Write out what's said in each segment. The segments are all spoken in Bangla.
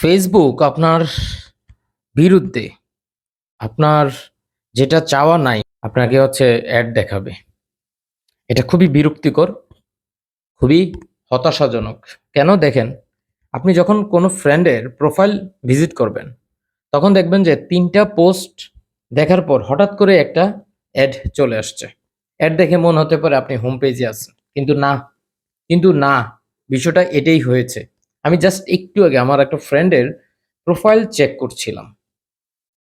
ফেসবুক আপনার বিরুদ্ধে, আপনার যেটা চাওয়া নাই, আপনাকে হচ্ছে অ্যাড দেখাবে। এটা খুবই বিরক্তিকর, খুবই হতাশাজনক। কেন দেখেন, আপনি যখন কোনো ফ্রেন্ডের প্রোফাইল ভিজিট করবেন, তখন দেখবেন যে তিনটা পোস্ট দেখার পর হঠাৎ করে একটা অ্যাড চলে আসছে। অ্যাড দেখে মনে হতে পারে আপনি হোম পেজে আছেন, কিন্তু না কিন্তু না, বিষয়টা এটাই হয়েছে। আমি জাস্ট একটু আগে আমার একটা ফ্রেন্ডের প্রোফাইল চেক করছিলাম।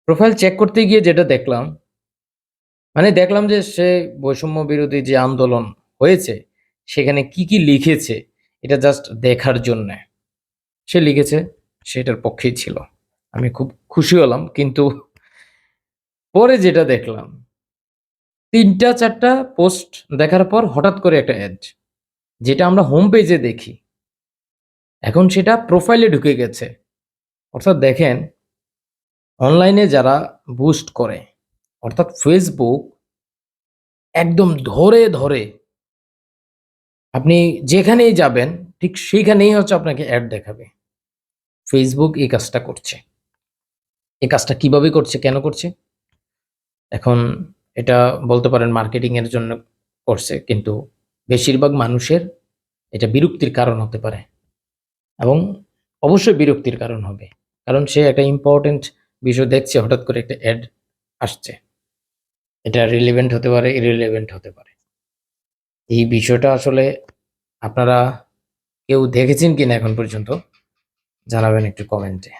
প্রোফাইল চেক করতে গিয়ে যেটা দেখলাম মানে দেখলাম যে সে বৈষম্য বিরোধী যে আন্দোলন হয়েছে, সেখানে কি কি লিখেছে, এটা জাস্ট দেখার জন্যে। সে লিখেছে, সেটার পক্ষেই ছিল। আমি খুব খুশি হলাম, কিন্তু পরে যেটা দেখলাম, তিনটা চারটা পোস্ট দেখার পর হঠাৎ করে একটা অ্যাড যেটা আমরা হোম পেজে দেখি এখন সেটা প্রোফাইলে ঢুকে গেছে। অর্থাৎ দেখেন অনলাইনে যারা বুস্ট করে, অর্থাৎ ফেসবুক একদম ধরে ধরে আপনি যেখানেই যাবেন, ঠিক সেইখানেই হচ্ছে আপনাকে অ্যাড দেখাবে। ফেসবুক এই কাজটা করছে। এই কাজটা কীভাবে করছে, কেন করছে? এখন এটা বলতে পারেন মার্কেটিং এর জন্য করছে, কিন্তু বেশিরভাগ মানুষের এটা বিরক্তির কারণ হতে পারে। এবং অবশ্যই বিরক্তির কারণ হবে। কারণ সে একটা ইম্পর্টেন্ট বিষয় দেখছে, হঠাৎ করে একটা অ্যাড আসছে। এটা রিলেভেন্ট হতে পারে ইরিলেভেন্ট হতে পারে। এই বিষয়টা আসলে আপনারা কেউ দেখেছেন কিনা এখন পর্যন্ত, জানাবেন একটু কমেন্টে